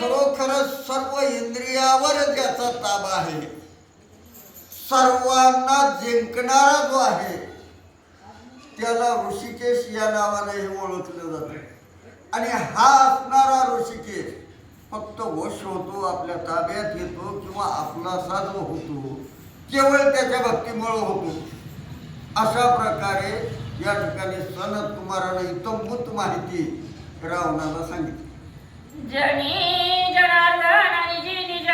खरोखरच सर्व इंद्रियावर ज्याचा ताबा आहे. सर्वांना जिंकणारा जो आहे त्याला ऋषिकेश या नावाने हे ओळखलं जातं. आणि हा असणारा ऋषिकेश फक्त वश होतो आपल्या ताब्यात येतो किंवा आपलासा जो होतो केवळ त्याच्या भक्तीमुळं होतो. अशा प्रकारे या ठिकाणी सनत कुमारानं इतंभूत माहिती रावणाला सांगितली. जनी जनार्दन आणि निज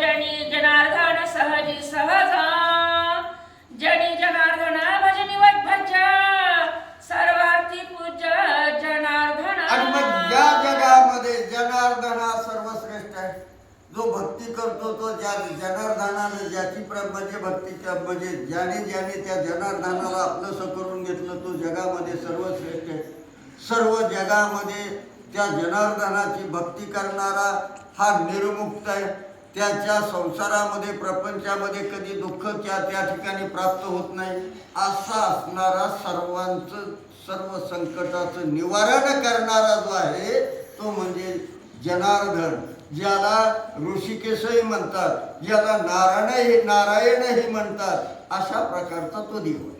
जनी जनार्दन सहजी सहज। जनी जनार्दन भजनी वैभज सर्वार्थी पूज्य जनार्दन। आणि मग या जगामध्ये जनार्दन हा सर्वश्रेष्ठ आहे. जो भक्ती करतो तो ज्या जनार्दनानं ज्याची प्र- म्हणजे भक्तीच्या म्हणजे ज्याने ज्याने त्या जनार्दनाला आपलंसं करून घेतलं तो जगामध्ये सर्वश्रेष्ठ आहे. सर्व जगामध्ये त्या जनार्दनाची भक्ती करणारा हा निर्मुक्त आहे त्याच्या संसारामध्ये प्रपंचामध्ये कधी दुःख त्या त्या ठिकाणी प्राप्त होत नाही असा असणारा सर्वांचं सर्व संकटाचं निवारण करणारा जो आहे तो म्हणजे जनार्दन ज्याला ऋषिकेशही म्हणतात ज्याला नारायणही नारायणही म्हणतात अशा प्रकारचा तो देव आहे.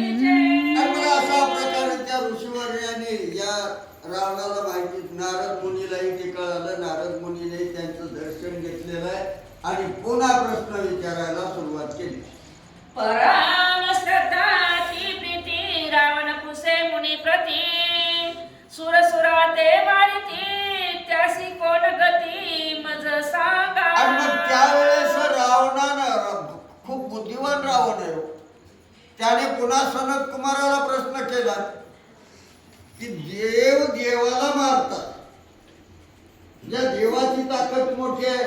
आणि अशा प्रकारे त्या ऋषीवर्याने या रावणाला माहिती नारद मुनीलाही ते कळालं. नारद मुनीने त्यांचं दर्शन घेतलेलं आहे. आणि पुन्हा प्रश्न विचारायला सुरुवात केली. परम श्रद्धा ती प्रीती रावण पुसे मुनी प्रती. सुर सुरा ते मारिती. त्याने पुन्हा सनत कुमाराला प्रश्न केला की देव देवाला मारतात. ज्या देवाची ताकद मोठी आहे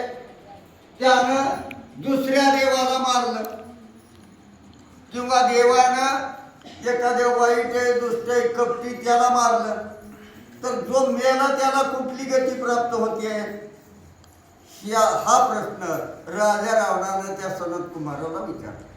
त्यानं दुसऱ्या देवाला मारलं. किंवा देवानं एखाद्या वाईट आहे दुसरं कपटी त्याला मारलं. तर जो मेला त्याला कुठली गती प्राप्त होते? या हा प्रश्न राजा रावणानं त्या सनत कुमाराला विचारला.